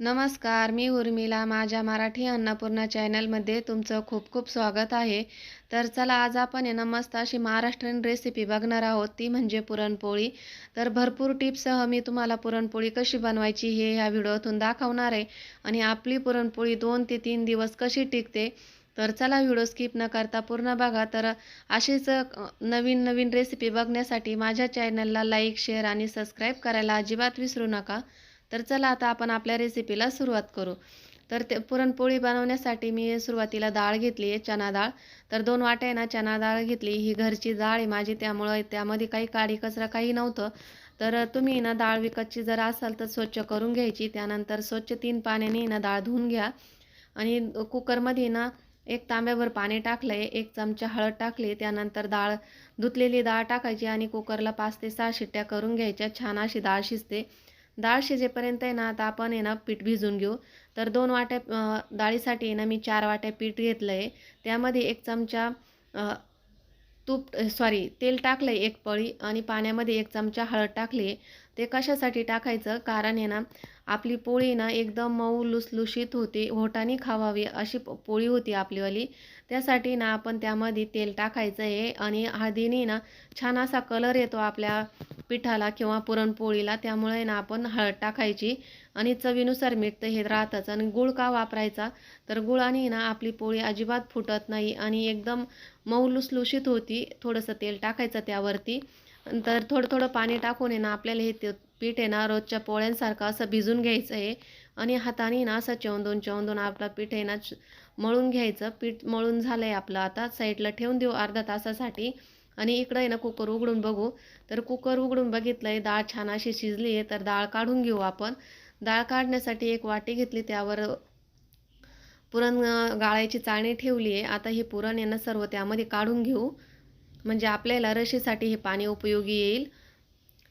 नमस्कार मी उर्मिला. माझ्या मराठी अन्नपूर्णा चॅनलमध्ये तुमचं खूप खूप स्वागत आहे. तर चला आज आपण आहे ना मस्त अशी महाराष्ट्रीयन रेसिपी बघणार आहोत. ती म्हणजे पुरणपोळी. तर भरपूर टिप्ससह मी तुम्हाला पुरणपोळी कशी बनवायची हे ह्या व्हिडिओतून दाखवणार आहे. आणि आपली पुरणपोळी दोन ते तीन दिवस कशी टिकते तर चला व्हिडिओ स्किप न करता पूर्ण बघा. तर अशीच नवीन नवीन रेसिपी बघण्यासाठी माझ्या चॅनलला लाईक शेअर आणि सबस्क्राईब करायला अजिबात विसरू नका. तर चला आता आपण आपल्या रेसिपीला सुरुवात करू. तर ते पुरणपोळी बनवण्यासाठी मी सुरुवातीला डाळ घेतली आहे चना डाळ. तर दोन वाट्या आहे ना चना डाळ घेतली. ही घरची डाळ आहे माझी त्यामुळं त्यामध्ये काही काडी कचरा काही नव्हतं. तर तुम्ही ना डाळ विकतची जर असाल तर स्वच्छ करून घ्यायची. त्यानंतर स्वच्छ तीन पाण्याने ना डाळ धुवून घ्या. आणि कुकरमध्ये ना एक तांब्याभर पाणी टाकलं आहे एक चमचा हळद टाकली. त्यानंतर डाळ धुतलेली डाळ टाकायची आणि कुकरला पाच ते सहा शिट्ट्या करून घ्यायच्या. छान अशी डाळ शिजते. डाळ शिजेपर्यंत आहे ना आता आपण आहे ना पीठ भिजून घेऊ. तर दोन वाट्या डाळीसाठी आहे ना मी चार वाट्या पीठ घेतलं आहे त्यामध्ये एक चमचा तूप सॉरी तेल टाकलं आहे एक पळी आणि पाण्यामध्ये एक चमचा हळद टाकली. आहे ते कशासाठी टाकायचं? कारण आहे ना आपली पोळी ना एकदम मऊ लुसलुशीत होती. होटाने खावावी अशी पोळी होती आपलीवाली. त्यासाठी ना आपण त्यामध्ये तेल टाकायचं आहे आणि हळदीने ना छान असा कलर येतो आपल्या पिठाला किंवा पुरणपोळीला. त्यामुळे ना आपण हळद टाकायची आणि चवीनुसार मीठ तर हे राहतच आणि गुळ का वापरायचा? तर गुळाने ना आपली पोळी अजिबात फुटत नाही आणि एकदम मऊ लुसलुशीत होती. थोडंसं तेल टाकायचं त्यावरती. तर थोडं थोडं पाणी टाकून आहे ना आपल्याला हे ते पीठ आहे ना रोजच्या पोळ्यांसारखं असं भिजून घ्यायचं आहे आणि हाताने ना असं चवंदून चवंदून आपलं पीठ आहे ना मळून घ्यायचं पीठ मळून झालं आहे आपलं. आता साईडला ठेवून देऊ अर्धा तासासाठी. आणि इकडं आहे ना कुकर उघडून बघू. तर कुकर उघडून बघितलं आहे डाळ छान अशी शिजली आहे तर डाळ काढून घेऊ आपण. डाळ काढण्यासाठी एक वाटी घेतली त्यावर पुरण गाळायची चाळणी ठेवली आहे आता हे पुरण आहे ना सर्व त्यामध्ये काढून घेऊ. म्हणजे आपल्याला रशीसाठी हे पाणी उपयोगी येईल.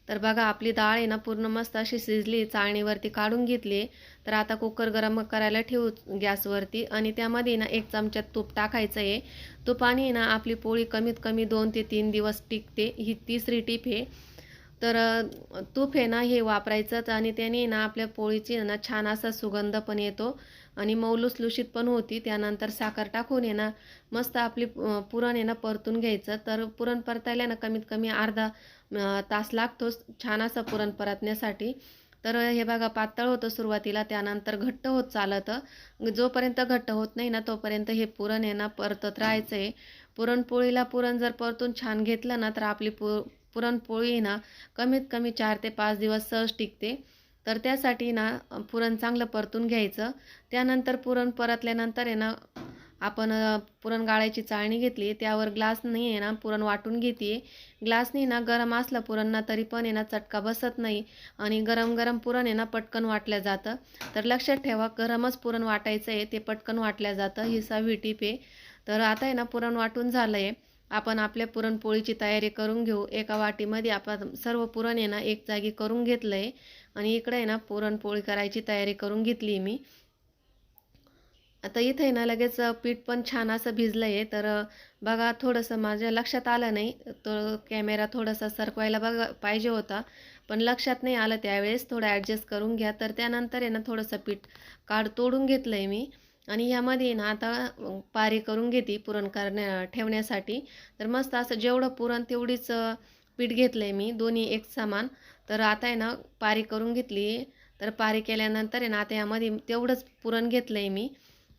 तर बघा आपली डाळ आहे ना पूर्ण मस्त अशी शिजली चाळणीवरती काढून घेतली. तर आता कुकर गरम करायला ठेवू गॅसवरती आणि त्यामध्ये ना एक चमचा तूप टाकायचं आहे. तुपाने ना आपली पोळी कमीत कमी दोन ते तीन दिवस टिकते ही तिसरी टीप आहे. तर तूप आहे ना हे वापरायचंच आणि त्याने ना आपल्या पोळीची ना छान असा सुगंध पण येतो. आणि मौलुसलुशीत पण होती. त्यानंतर साखर टाकून आहे ना मस्त आपली पुरण आहे ना परतून घ्यायचं. तर पुरण परतायला ना कमीत कमी अर्धा तास लागतोच छान असं पुरण परतण्यासाठी. तर हे बघा पातळ होतं सुरुवातीला त्यानंतर घट्ट होत चालतं. जोपर्यंत घट्ट होत नाही ना तोपर्यंत हे पुरण आहे ना परतत राहायचं आहे पुरणपोळीला पुरण जर परतून छान घेतलं ना तर आपली पु पुरणपोळी आहे ना कमीत कमी चार ते पाच दिवस सहज टिकते. तर त्यासाठी ना पुरण चांगलं परतून घ्यायचं. त्यानंतर पुरण परतल्यानंतर आहे ना आपण पुरण गाळायची चाळणी घेतली त्यावर ग्लास नाही आहे ना पुरण वाटून घेते ग्लासनी ना गरम असलं पुरण ना तरी पण आहे ना चटका बसत नाही. आणि गरम गरम पुरण आहे ना पटकन वाटलं जातं. तर लक्षात ठेवा गरमच पुरण वाटायचं आहे ते पटकन वाटलं जातं. ही सहावी टीप आहे. तर आता आहे ना पुरण वाटून झालं आहे आपण आपल्या पुरणपोळीची तयारी करून घेऊ. एका वाटीमध्ये आपण सर्व पुरण आहे ना एक जागी करून घेतलं आहे आणि इकडे आहे ना पुरणपोळी करायची तयारी करून घेतली मी. आता इथे आहे ना लगेच पीठ पण छान असं भिजलं आहे तर बघा थोडंसं माझ्या लक्षात आलं नाही. तो कॅमेरा थोडासा सरकवायला बघा पाहिजे होता. पण लक्षात नाही आलं त्यावेळेस थोडं ॲडजस्ट करून घ्या. तर त्यानंतर आहे ना थोडंसं पीठ काढ तोडून घेतलं आहे मी. आणि ह्यामध्ये ना आता पारी करून घेते पुरण करण्या ठेवण्यासाठी. तर मस्त असं जेवढं पुरण तेवढीच पीठ घेतलं आहे मी दोन्ही एक समान. तर आता आहे ना पारी करून घेतली. तर पारी केल्यानंतर आहे ना आता यामध्ये तेवढंच पुरण घेतलं आहे मी.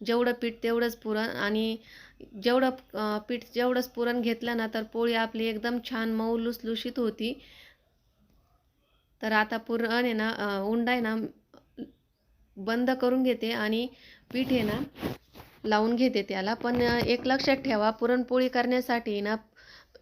जेवढं पीठ तेवढंच पुरण आणि जेवढं पीठ जेवढंच पुरण घेतलं ना तर पोळी आपली एकदम छान मऊ लुसलुशीत होती. तर आता पुरण आहे ना उंडा आहे ना बंद करून घेते आणि पीठ आहे ना लावून घेते त्याला. पण एक लक्षात ठेवा पुरणपोळी करण्यासाठी ना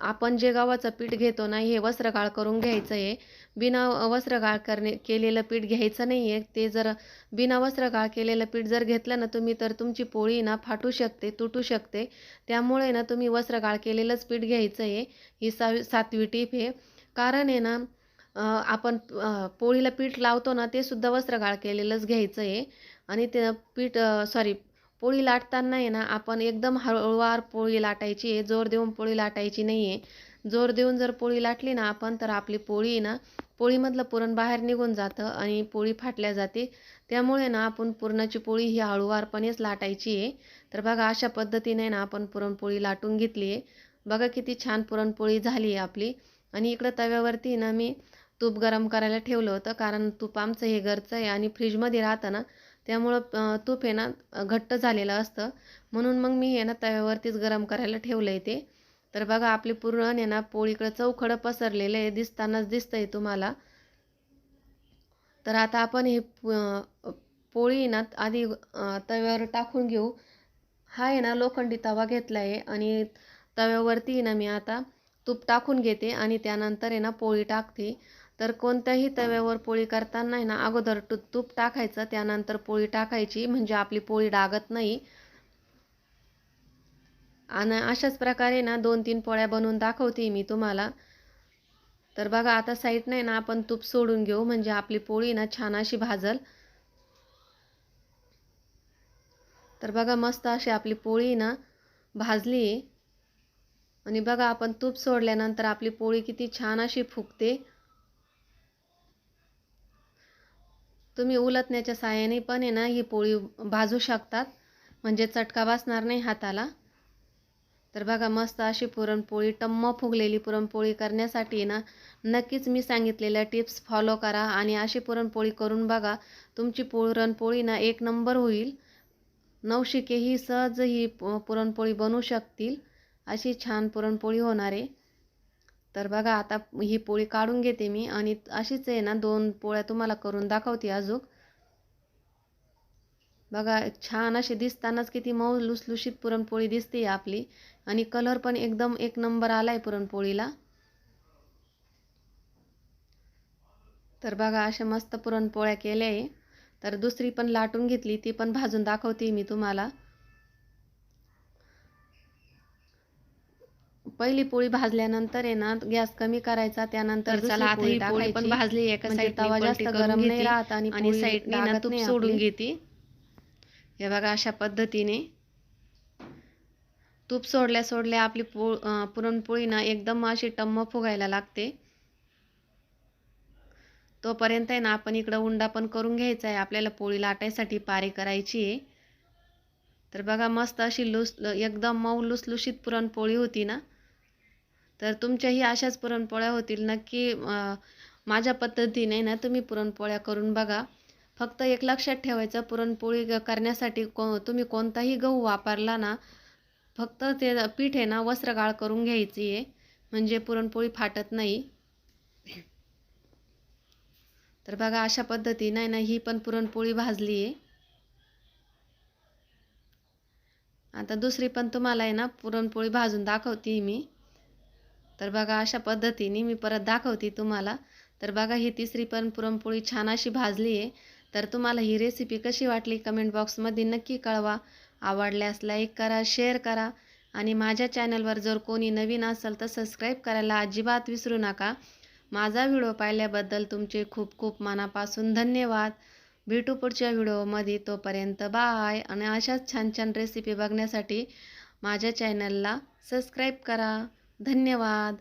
आपण जे गव्हाचं पीठ घेतो ना हे वस्त्रगाळ करून घ्यायचं आहे बिना वस्त्रगाळ करणे केलेलं पीठ घ्यायचं नाही आहे ते जर बिना वस्त्रगाळ केलेलं पीठ जर घेतलं ना तुम्ही तर तुमची पोळी ना फाटू शकते तुटू शकते. त्यामुळे ना तुम्ही वस्त्रगाळ केलेलंच पीठ घ्यायचं आहे ही सावी सातवी टीप आहे. कारण आहे ना आपण पोळीला पीठ लावतो ना ते सुद्धा वस्त्रगाळ केलेलंच घ्यायचं आहे आणि ते पीठ सॉरी पोळी लाटताना आहे ना आपण एकदम हळूवार पोळी लाटायची आहे. जोर देऊन पोळी लाटायची नाही आहे जोर देऊन जर पोळी लाटली ना आपण तर आपली पोळी आहे ना पोळीमधलं पुरण बाहेर निघून जातं आणि पोळी फाटल्या जाते. त्यामुळे ना आपण पुरणाची पोळी ही हळूवारपणेच लाटायची आहे. तर बघा अशा पद्धतीने ना आपण पुरणपोळी लाटून घेतली आहे. बघा किती छान पुरणपोळी झाली आहे आपली. आणि इकडं तव्यावरती ना मी तूप गरम करायला ठेवलं होतं कारण तूप आमचं हे घरचं आहे आणि फ्रीजमध्ये राहतं ना त्यामुळं तूप आहे ना घट्ट झालेलं असतं. म्हणून मग मी हे ना तव्यावरतीच गरम करायला ठेवलं आहे ते. तर बघा आपली पूर्ण आहे ना पोळीकडं चौखडं पसरलेलं आहे दिसतानाच दिसतंय तुम्हाला. तर आता आपण हे पोळी ना आधी तव्यावर टाकून घेऊ. हा आहे ना लोखंडी तवा घेतला आहे आणि तव्यावरती ना मी आता तूप टाकून घेते आणि त्यानंतर आहे ना पोळी टाकते. तर कोणत्याही तव्यावर पोळी करताना आहे ना अगोदर तू तूप टाकायचं त्यानंतर पोळी टाकायची म्हणजे आपली पोळी डागत नाही. आणि अशाच प्रकारे ना दोन तीन पोळ्या बनवून दाखवते मी तुम्हाला. तर बघा आता साईडने ना आपण तूप सोडून घेऊ म्हणजे आपली पोळी ना छान अशी भाजल. तर बघा मस्त अशी आपली पोळी ना भाजली. आणि बघा आपण तूप सोडल्यानंतर आपली पोळी किती छान अशी फुगते. तुम्ही उलटण्याच्या साहाय्याने पण आहे ना ही पोळी भाजू शकतात. म्हणजे चटका बसणार नाही हाताला. तर बघा मस्त अशी पुरणपोळी टम्म फुगलेली पुरणपोळी करण्यासाठी ना नक्कीच मी सांगितलेल्या टिप्स फॉलो करा आणि अशी पुरणपोळी करून बघा तुमची पुरणपोळी ना एक नंबर होईल. नवशिकेही सहज ही पुरणपोळी बनवू शकतील. अशी छान पुरणपोळी होणार आहे. तर बघा आता ही पोळी काढून घेते मी आणि अशीच आहे ना दोन पोळ्या तुम्हाला करून दाखवते अजून. बघा छान अशी दिसतानाच किती मऊ लुसलुशीत पुरणपोळी दिसते आपली. आणि कलर पण एकदम एक नंबर आला आहे पुरणपोळीला. तर बघा अशा मस्त पुरणपोळ्या केल्या आहे. तर दुसरी पण लाटून घेतली ती पण भाजून दाखवते मी तुम्हाला. पहिली पोळी भाजल्यानंतर आहे ना गॅस कमी करायचा त्यानंतर चला आता ही पोळी पण भाजली एका साईड तवा जास्त गरम नाही राहत आणि साईडने तूप सोडून घेते. हे बघा अशा पद्धतीने तूप सोडल्या सोडल्या आपली पोळ पुरणपोळी ना एकदम अशी टम्म फुगायला लागते. तोपर्यंत आहे ना आपण इकडं उंडा पण करून घ्यायचा आहे. आपल्याला पोळी लाटायसाठी पारी करायची आहे. तर बघा मस्त अशी लुस एकदम मऊ लुसलुशीत पुरणपोळी होती ना. तर तुमच्याही अशाच पुरणपोळ्या होतील. नक्की माझ्या पद्धतीने ना तुम्ही पुरणपोळ्या करून बघा. फक्त एक लक्षात ठेवायचं पुरणपोळी करण्यासाठी को तुम्ही कोणताही गहू वापरला ना फक्त ते पीठ आहे ना वस्त्रगाळ करून घ्यायची आहे. म्हणजे पुरणपोळी फाटत नाही. तर बघा अशा पद्धतीने ना ही पण पुरणपोळी भाजली आहे. आता दुसरी पण तुम्हाला आहे ना पुरणपोळी भाजून दाखवते मी. तर बघा अशा पद्धतीने मी परत दाखवते तुम्हाला. तर बघा ही तिसरी पण पुरणपोळी छान अशी भाजली आहे. तर तुम्हाला ही रेसिपी कशी वाटली कमेंट बॉक्समध्ये नक्की कळवा. आवडल्यास लाईक करा शेअर करा. आणि माझ्या चॅनलवर जर कोणी नवीन असेल तर सबस्क्राईब करायला अजिबात विसरू नका. माझा व्हिडिओ पाहिल्याबद्दल तुमचे खूप खूप मनापासून धन्यवाद. भेटू पुढच्या व्हिडिओमध्ये तोपर्यंत बाय आणि अशाच छान छान रेसिपी बघण्यासाठी माझ्या चॅनलला सबस्क्राईब करा. धन्यवाद.